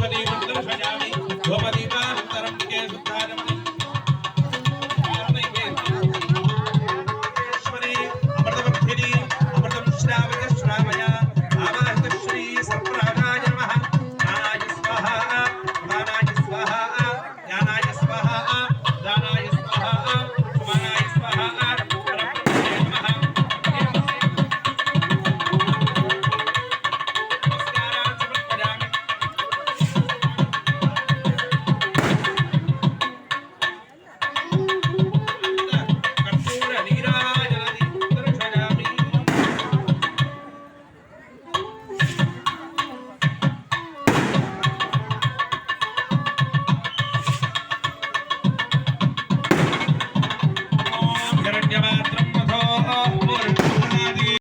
పుష్పదీపం సమర్పయామి ధూపదీపానంతరం